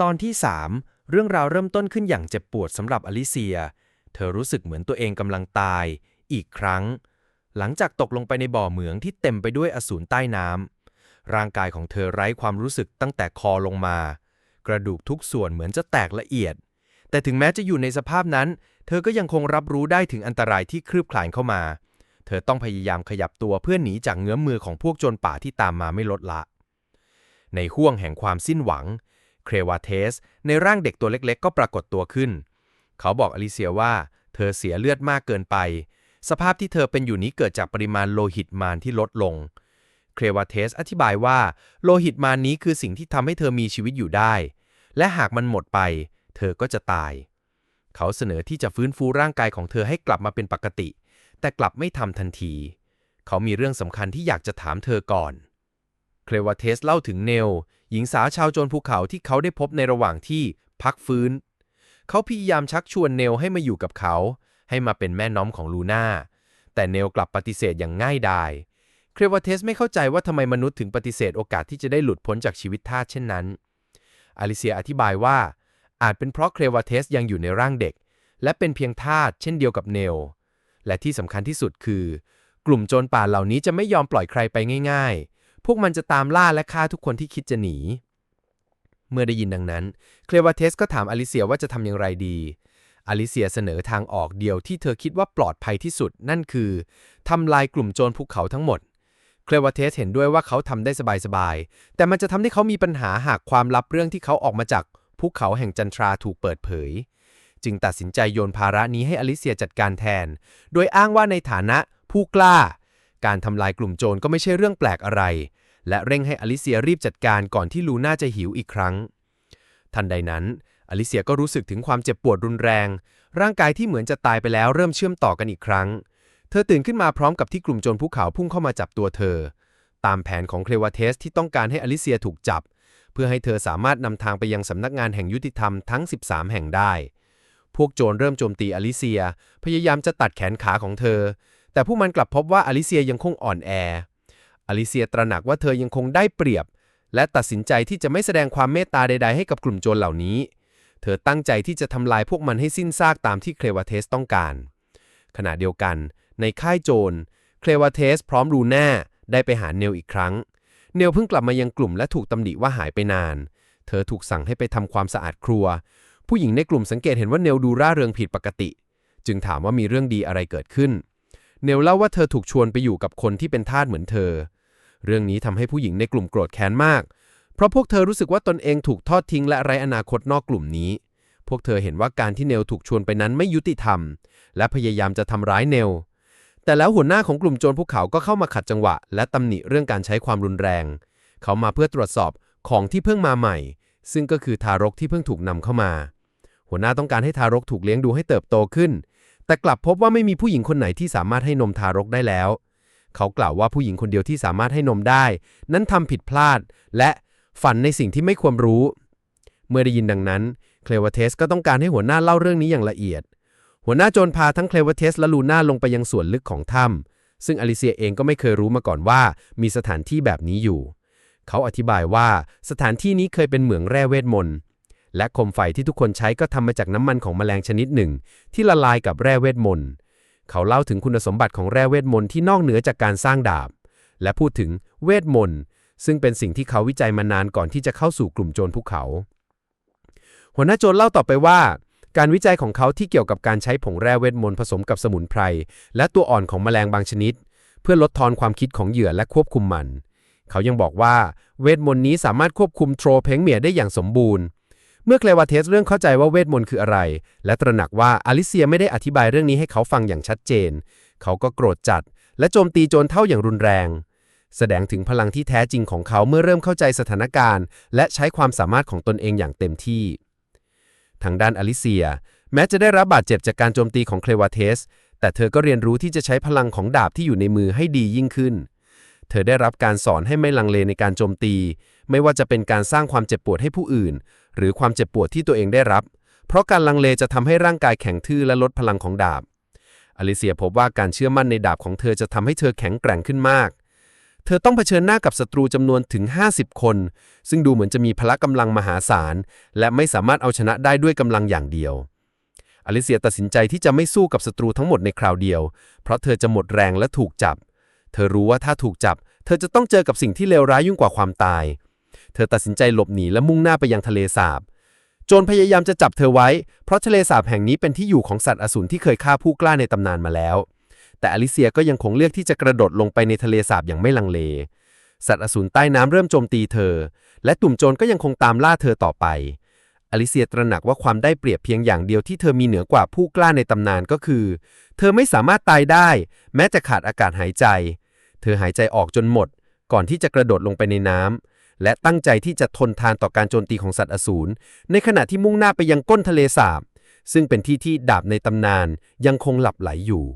ตอนที่ 3 เรื่องราวเริ่มต้นขึ้นอย่างเจ็บปวดสำหรับอลิเซีย เธอรู้สึกเหมือนตัวเองกำลังตาย อีกครั้ง หลังจากตกลงไปในบ่อเหมืองที่เต็มไปด้วยอสูรใต้น้ำร่างกายของเธอไร้ความรู้สึกตั้งแต่คอลงมา กระดูกทุกส่วนเหมือนจะแตกละเอียด แต่ถึงแม้จะอยู่ในสภาพนั้น เธอก็ยังคงรับรู้ได้ถึงอันตรายที่คลืบคลานเข้ามา เธอต้องพยายามขยับตัวเพื่อหนีจากเงื้อมมือของพวกโจรป่าที่ตามมาไม่ลดละ ในห้วงแห่งความสิ้นหวัง เครวาเทส ในร่างเด็กตัวเล็กๆ ก็ปรากฏตัวขึ้น เขาบอกอลิเซียว่า เธอเสียเลือดมากเกินไป สภาพที่เธอเป็นอยู่นี้เกิดจากปริมาณโลหิตมานที่ลดลง เครวาเทสอธิบายว่า โลหิตมานนี้คือสิ่งที่ทำให้เธอมีชีวิตอยู่ได้ และหากมันหมดไป เธอก็จะตาย เขาเสนอที่จะฟื้นฟูร่างกายของเธอให้กลับมาเป็นปกติ แต่กลับไม่ทำทันที เขามีเรื่องสำคัญที่อยากจะถามเธอก่อน เครวาเทสเล่าถึงเนล หญิงสาวชาวโจรภูเขาที่เขาได้พบในระหว่างที่พักฟื้น เขาพยายามชักชวนเนลให้มาอยู่กับเขา ให้มาเป็นแม่น้อมของลูน่า แต่เนลกลับปฏิเสธอย่างง่ายดาย เครวาเทสไม่เข้าใจว่าทำไมมนุษย์ถึงปฏิเสธโอกาสที่จะได้หลุดพ้นจากชีวิตทาสเช่นนั้น อลิเซียอธิบายว่า อาจเป็นเพราะเครวาเทสยังอยู่ในร่างเด็ก และเป็นเพียงทาสเช่นเดียวกับเนล และที่สำคัญที่สุดคือ กลุ่มโจรป่าเหล่านี้จะไม่ยอมปล่อยใครไปง่าย ๆ พวกมันจะตามล่าและฆ่าทุกคนที่คิดจะหนี เมื่อได้ยินดังนั้น เคลวาเทสก็ถามอลิเซียว่าจะทำอย่างไรดี อลิเซียเสนอทางออกเดียวที่เธอคิดว่าปลอดภัยที่สุดนั่นคือทำลายกลุ่มโจรภูเขาทั้งหมด เคลวาเทสเห็นด้วยว่าเขาทำได้สบายๆ แต่มันจะทำให้เขามีปัญหาหากความลับเรื่องที่เขาออกมาจากภูเขาแห่งจันทราถูกเปิดเผย จึงตัดสินใจโยนภาระนี้ให้อลิเซียจัดการแทน โดยอ้างว่าในฐานะผู้กล้า การทำลายกลุ่มโจรก็ไม่ใช่เรื่องแปลกอะไร และเร่งให้อลิเซียรีบจัดการก่อนที่ลูน่าจะหิวอีกครั้ง ทันใดนั้น อลิเซียก็รู้สึกถึงความเจ็บปวดรุนแรง ร่างกายที่เหมือนจะตายไปแล้วเริ่มเชื่อมต่อกันอีกครั้ง เธอตื่นขึ้นมาพร้อมกับที่กลุ่มโจรภูเขาพุ่งเข้ามาจับตัวเธอ ตามแผนของเคลวาเทสที่ต้องการให้อลิเซียถูกจับ เพื่อให้เธอสามารถนำทางไปยังสำนักงานแห่งยุติธรรมทั้ง 13 แห่งได้ พวกโจรเริ่มโจมตีอลิเซีย พยายามจะตัดแขนขาของเธอ แต่ผู้มันกลับพบว่าอลิเซียยังคงอ่อนแอ อลิเซียตระหนักว่าเธอยังคงได้เปรียบ และตัดสินใจที่จะไม่แสดงความเมตตาใด ๆ ให้กับกลุ่มโจรเหล่านี้ เธอตั้งใจที่จะทำลายพวกมันให้สิ้นซากตามที่เคลวาเทสต้องการ ขณะเดียวกัน ในค่ายโจร เคลวาเทสพร้อมรูน่าได้ไปหาเนลอีกครั้ง เนลเพิ่งกลับมายังกลุ่มและถูกตำหนิว่าหายไปนาน เธอถูกสั่งให้ไปทำความสะอาดครัว ผู้หญิงในกลุ่มสังเกตเห็นว่าเนลดูร่าเริงผิดปกติ จึงถามว่ามีเรื่องดีอะไรเกิดขึ้น เนลเล่าว่าเธอถูกชวนไปอยู่กับคนที่เป็นทาสเหมือนเธอ เรื่องนี้ทำให้ผู้หญิงในกลุ่มโกรธแค้นมาก เพราะพวกเธอรู้สึกว่าตนเองถูกทอดทิ้งและไร้อนาคตนอกกลุ่มนี้ พวกเธอเห็นว่าการที่เนลถูกชวนไปนั้นไม่ยุติธรรม และพยายามจะทำร้ายเนล แต่แล้วหัวหน้าของกลุ่มโจรภูเขาก็เข้ามาขัดจังหวะ และตำหนิเรื่องการใช้ความรุนแรง เขามาเพื่อตรวจสอบของที่เพิ่งมาใหม่ ซึ่งก็คือทารกที่เพิ่งถูกนำเข้ามา หัวหน้าต้องการให้ทารกถูกเลี้ยงดูให้เติบโตขึ้น แต่กลับพบว่าไม่มีผู้หญิงคนไหนที่สามารถให้นมทารกได้แล้ว เขากล่าวว่าผู้หญิงคนเดียวที่สามารถให้นมได้ นั้นทำผิดพลาด และฝันในสิ่งที่ไม่ควรรู้ เมื่อได้ยินดังนั้น เคลวเทสก็ต้องการให้หัวหน้าเล่าเรื่องนี้อย่างละเอียด หัวหน้าโจรพาทั้งเคลวเทสและลูน่าลงไปยังส่วนลึกของถ้ำซึ่งอลิเซียเองก็ไม่เคยรู้มาก่อนว่า มีสถานที่แบบนี้อยู่ เขาอธิบายว่าสถานที่นี้เคยเป็นเหมืองแร่เวทมนต์และโคมไฟที่ทุกคนใช้ก็ทำมาจากน้ำมันของแมลงชนิดหนึ่ง ที่ละลายกับแร่เวทมนต์ เขาเล่าถึงคุณสมบัติของแร่เวทมนต์ที่นอกเหนือจากการสร้างดาบ และพูดถึงเวทมนต์ซึ่งเป็นสิ่งที่เขาวิจัยมานานก่อนที่จะเข้าสู่กลุ่มโจรภูเขา หัวหน้าโจรเล่าต่อไปว่า การวิจัยของเขาที่เกี่ยวกับการใช้ผงแร่เวทมนต์ผสมกับสมุนไพร และตัวอ่อนของแมลงบางชนิด เพื่อลดทอนความคิดของเหยื่อและควบคุมมัน เขายังบอกว่าเวทมนต์นี้สามารถควบคุมโทรเพงเมียได้อย่างสมบูรณ์ เมื่อเคลวาเทสเรื่องเข้าใจว่าเวทมนต์คืออะไร และตระหนักว่าอลิเซียไม่ได้อธิบายเรื่องนี้ให้เขาฟังอย่างชัดเจน เขาก็โกรธจัด และโจมตีโจรเท่าอย่างรุนแรง แสดงถึงพลังที่แท้จริงของเขาเมื่อเริ่มเข้าใจสถานการณ์ และใช้ความสามารถของตนเองอย่างเต็มที่ ทางด้านอลิเซีย แม้จะได้รับบาดเจ็บจากการโจมตีของเคลวาเทสแต่เธอก็เรียนรู้ที่จะใช้พลังของดาบที่อยู่ในมือให้ดียิ่งขึ้น เธอได้รับการสอนให้ไม่ลังเลในการโจมตี ไม่ว่าจะเป็นการสร้างความเจ็บปวดให้ผู้อื่น หรือความเจ็บปวดที่ตัวเองได้รับ เพราะการลังเลจะทำให้ร่างกายแข็งทื่อและลดพลังของดาบ อลิเซียพบว่าการเชื่อมั่นในดาบของเธอจะทำให้เธอแข็งแกร่งขึ้นมาก เธอต้องเผชิญหน้ากับศัตรูจำนวนถึง 50 คน ซึ่งดูเหมือนจะมีพละกำลังมหาศาล และไม่สามารถเอาชนะได้ด้วยกำลังอย่างเดียวอลิเซียตัดสินใจที่จะไม่สู้กับศัตรูทั้งหมดในคราวเดียว เพราะเธอจะหมดแรงและถูกจับ เธอรู้ว่าถ้าถูกจับ เธอจะต้องเจอกับสิ่งที่เลวร้ายยิ่งกว่าความตาย ธอตัดสินใจหลบหนีและมุ่งหน้าไปยังทะเลสาบ โจรพยายามจะจับเธอไว้ เพราะทะเลสาบแห่งนี้เป็นที่อยู่ของสัตว์อสูรที่เคยฆ่าผู้กล้าในตำนานมาแล้ว แต่อลิเซียก็ยังคงเลือกที่จะกระโดดลงไปในทะเลสาบอย่างไม่ลังเล สัตว์อสูรใต้น้ำเริ่มโจมตีเธอ และตุ่มโจรก็ยังคงตามล่าเธอต่อไป อลิเซียตระหนักว่าความได้เปรียบเพียงอย่างเดียวที่เธอมีเหนือกว่าผู้กล้าในตำนานก็คือ เธอไม่สามารถตายได้ แม้จะขาดอากาศหายใจ เธอหายใจออกจนหมด ก่อนที่จะกระโดดลงไปในน้ำ และตั้งใจที่จะทนทานต่อการโจมตีของสัตว์อสูร ในขณะที่มุ่งหน้าไปยังก้นทะเลสาบ ซึ่งเป็นที่ที่ดาบในตำนานยังคงหลับไหลอยู่